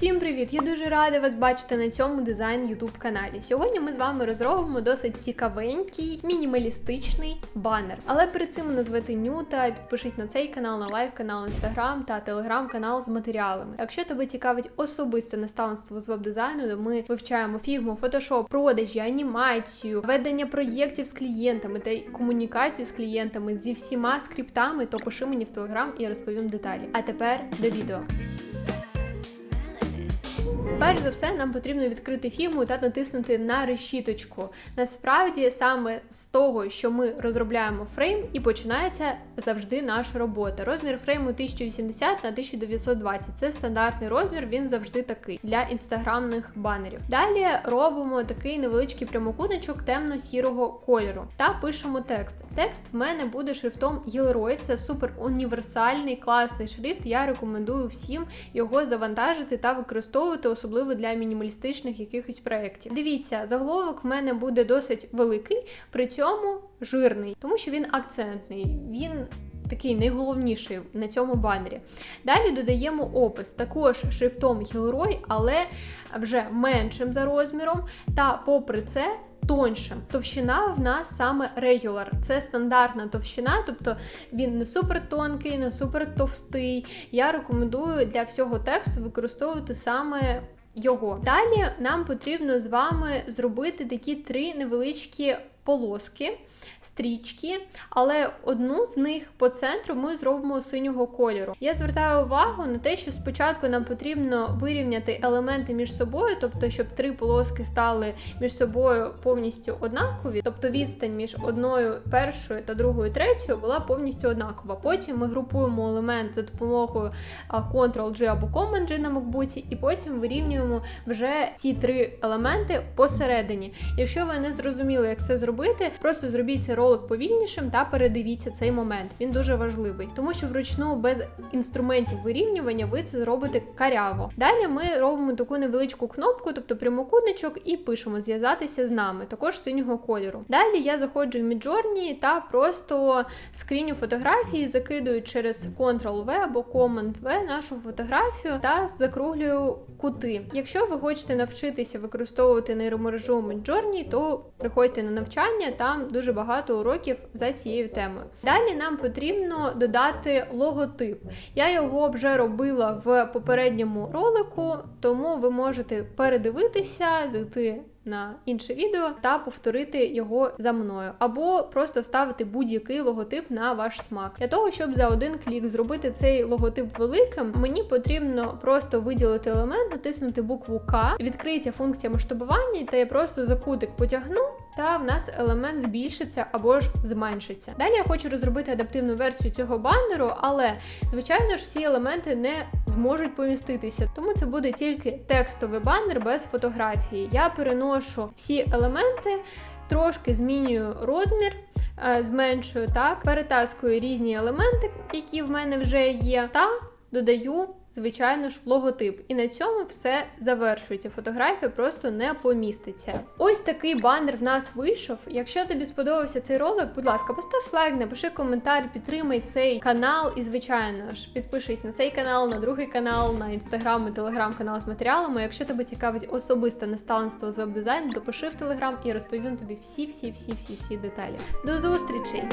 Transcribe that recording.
Всім привіт! Я дуже рада вас бачити на цьому дизайн YouTube каналі. Сьогодні ми з вами розробимо досить цікавенький, мінімалістичний банер. Але перед цим назвати нюта, підпишись на цей канал, на лайв канал, інстаграм та телеграм-канал з матеріалами. Якщо тебе цікавить особисте наставництво з веб-дизайну, то ми вивчаємо фігму, фотошоп, продажі, анімацію, ведення проєктів з клієнтами та комунікацію з клієнтами зі всіма скриптами, то пиши мені в телеграм і я розповім деталі. А тепер до відео. Перш за все, нам потрібно відкрити фігму та натиснути на решіточку. Насправді, саме з того, що ми розробляємо фрейм, і починається завжди наша робота. Розмір фрейму 1080 на 1920. Це стандартний розмір, він завжди такий для інстаграмних банерів. Далі робимо такий невеличкий прямокутничок темно-сірого кольору та пишемо текст. Текст в мене буде шрифтом Gilroy, це супер універсальний, класний шрифт. Я рекомендую всім його завантажити та використовувати, особливо для мінімалістичних якихось проєктів. Дивіться, заголовок в мене буде досить великий, при цьому жирний, тому що він акцентний. Він Такий найголовніший на цьому банері. Далі додаємо опис, також шрифтом Gilroy, але вже меншим за розміром. Та, попри це, тоншим. Товщина в нас саме regular. Це стандартна товщина, тобто він не супер тонкий, не супер товстий. Я рекомендую для всього тексту використовувати саме. Його. Далі нам потрібно з вами зробити такі три невеличкі полоски, стрічки, але одну з них по центру ми зробимо синього кольору. Я звертаю увагу на те, що спочатку нам потрібно вирівняти елементи між собою, тобто, щоб три полоски стали між собою повністю однакові, тобто відстань між одною першою та другою третьою була повністю однакова. Потім ми групуємо елемент за допомогою Ctrl-G або Command-G на MacBook, і потім вирівнюємо вже ці три елементи посередині. Якщо ви не зрозуміли, як це зробити, просто зробіть цей ролик повільнішим та передивіться цей момент. Він дуже важливий, тому що вручну без інструментів вирівнювання ви це зробите каряво. Далі ми робимо таку невеличку кнопку, тобто прямокутничок, і пишемо зв'язатися з нами, також синього кольору. Далі я заходжу в Midjourney та просто скріню фотографії, закидую через Ctrl-V або Command-V нашу фотографію та закруглюю кути. Якщо ви хочете навчитися використовувати нейромережу Midjourney, то приходьте на навчання, там дуже багато уроків за цією темою. Далі нам потрібно додати логотип. Я його вже робила в попередньому ролику, тому ви можете передивитися, зайти на інше відео та повторити його за мною, або просто вставити будь-який логотип на ваш смак. Для того, щоб за один клік зробити цей логотип великим, мені потрібно просто виділити елемент, натиснути букву К, відкриється функція масштабування, та я просто за кутик потягну. Та в нас елемент збільшиться або ж зменшиться. Далі я хочу розробити адаптивну версію цього банеру, але, звичайно ж, всі елементи не зможуть поміститися, тому це буде тільки текстовий банер без фотографії. Я переношу всі елементи. Трошки змінюю розмір, зменшую так, перетаскую різні елементи, які в мене вже є, та додаю звичайно ж, логотип. І на цьому все завершується. Фотографія просто не поміститься. Ось такий банер в нас вийшов. Якщо тобі сподобався цей ролик, будь ласка, постав лайк, напиши коментар, підтримай цей канал. І, звичайно ж, підпишись на цей канал, на другий канал, на інстаграм і телеграм-канал з матеріалами. Якщо тебе цікавить особисте наставництво з веб-дизайну, то пиши в телеграм і розповім тобі всі-всі-всі-всі-всі деталі. До зустрічей!